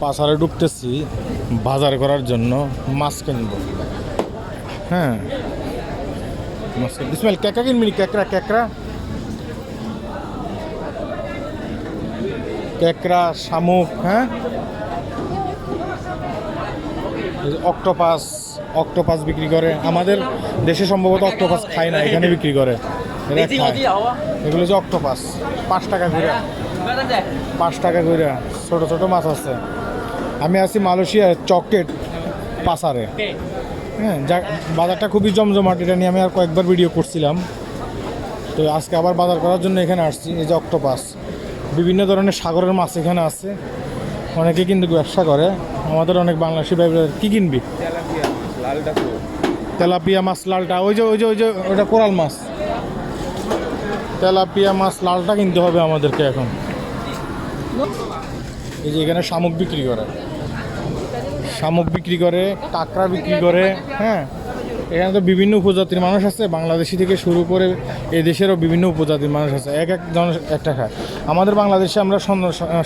পাশারে ঢুকতেছি বাজার করার জন্য মাছ কিনবো। হ্যাঁ। মাছ ইসমাইল ক্যাকড়া কিনবি? ক্যাকড়া ক্যাকড়া। ক্যাকড়া শামুক হ্যাঁ? অক্টোপাস অক্টোপাস বিক্রি করে। আমাদের দেশে সম্ভবত অক্টোপাস খায় না এখানে বিক্রি করে। এগুলো যে অক্টোপাস পাঁচ টাকা করে। পাঁচ টাকা করে। ছোট ছোট মাছ আছে। আমি আছি মালয়েশিয়ার চকলেট পাসারে। হ্যাঁ যা, বাজারটা খুবই জমজমাট, এটা নিয়ে আমি আর কয়েকবার ভিডিও করছিলাম। তো আজকে আবার বাজার করার জন্য এখানে আসছি, এই যে অক্টোপাস। বিভিন্ন ধরনের সাগরের মাছ এখানে আছে। অনেকে কিন্তু ব্যবসা করে। আমাদের অনেক বাংলাদেশি বোনেরা- কি কিনবি? তেলাপিয়া মাছ, লালটা। ওই যে ওই যে ওই যে ওটা কোরাল মাছ। তেলাপিয়া মাছ, লালটা কিনতে হবে আমাদেরকে এখন। এই যে এখানে শামুক বিক্রি করে। শামুক বিক্রি করে, কাঁকড়া বিক্রি করে হ্যাঁ। এখানে তো বিভিন্ন উপজাতির মানুষ আছে, বাংলাদেশি থেকে শুরু করে এই দেশেরও বিভিন্ন উপজাতির মানুষ আছে। এক এক জন, একটা খায়। আমাদের বাংলাদেশে আমরা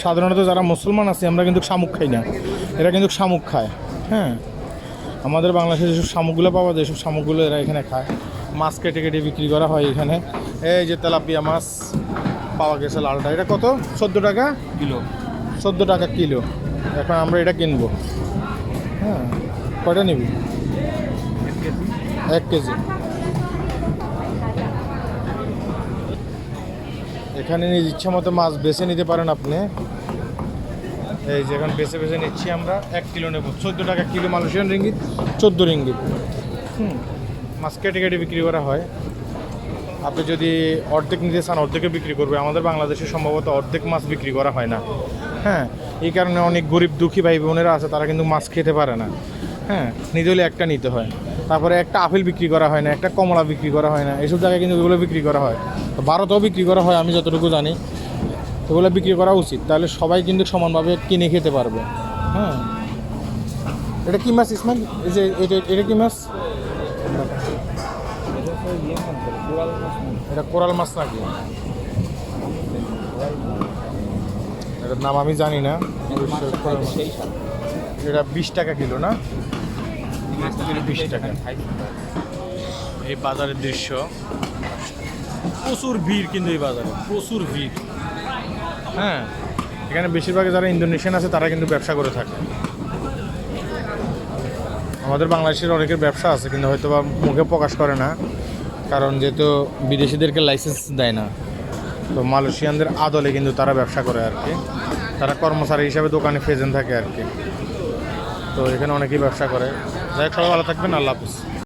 সাধারণত যারা মুসলমান আছি, আমরা কিন্তু শামুক খাই না। এরা কিন্তু শামুক খায় হ্যাঁ। আমাদের বাংলাদেশে যেসব শামুকগুলো পাওয়া যায় সেসব শামুকগুলো এরা এখানে খায়। মাছ কেটে কেটে বিক্রি করা হয় এখানে। এই যে তেলাপিয়া মাছ, পাওয়া গেছে লালটা। এটা কত? চোদ্দ টাকা? কিলো। চোদ্দ টাকা কিলো। এখন আমরা এটা কিনবো। হ্যাঁ কটা নিবি? এক কেজি। এখানে নিজ ইচ্ছা মতো মাছ বেছে নিতে পারেন আপনি। এই যে এখন বেছে বেছে নিচ্ছি আমরা, এক কিলো নেব। চোদ্দ টাকা কিলো মালয়েশিয়ান রিঙ্গিত, চোদ্দ রিঙ্গিত। হুম, মাছ কেটে কেটে বিক্রি করা হয়। আপনি যদি অর্ধেক নিতে চান, অর্ধেকে বিক্রি করবে। আমাদের বাংলাদেশে সম্ভবত অর্ধেক মাছ বিক্রি করা হয় না। হ্যাঁ এই কারণে অনেক গরিব দুঃখী ভাই বোনেরা আছে, তারা কিন্তু মাছ খেতে পারে না। হ্যাঁ নিতে হলে একটা নিতে হয়। তারপরে একটা আপেল বিক্রি করা হয় না, একটা কমলা বিক্রি করা হয় না এসব জায়গায় কিন্তু এগুলো বিক্রি করা হয়। তো ভারতেও বিক্রি করা হয়, আমি যতটুকু জানি। এগুলো বিক্রি করা উচিত, তাহলে সবাই কিন্তু সমানভাবে কিনে খেতে পারবে। হ্যাঁ। এটা কি মাছ এই যে, এটা এটা কি মাছ? এটা কোরাল মাছ নাকি? এটার নাম আমি জানি না। এটা বিশ টাকা কিলো না? বিশ টাকা। এই বাজারের দৃশ্য। প্রচুর ভিড় কিন্তু এই বাজারে, প্রচুর ভিড়। হ্যাঁ এখানে বেশিরভাগ যারা ইন্দোনেশিয়ান আছে, তারা কিন্তু ব্যবসা করে থাকে। আমাদের বাংলাদেশের অনেকের ব্যবসা আছে, কিন্তু হয়তো বা মুখে প্রকাশ করে না। কারণ যেহেতু বিদেশিদেরকে লাইসেন্স দেয় না, তো মালয়েশিয়ানদের আদলে কিন্তু তারা ব্যবসা করে আর কি। তারা কর্মচারী হিসাবে দোকানে ফেজেন থাকে আর কি। তো এখানে অনেকেই ব্যবসা করে। যাই সবাই ভালো থাকবেন, আল্লাহ হাফিজ।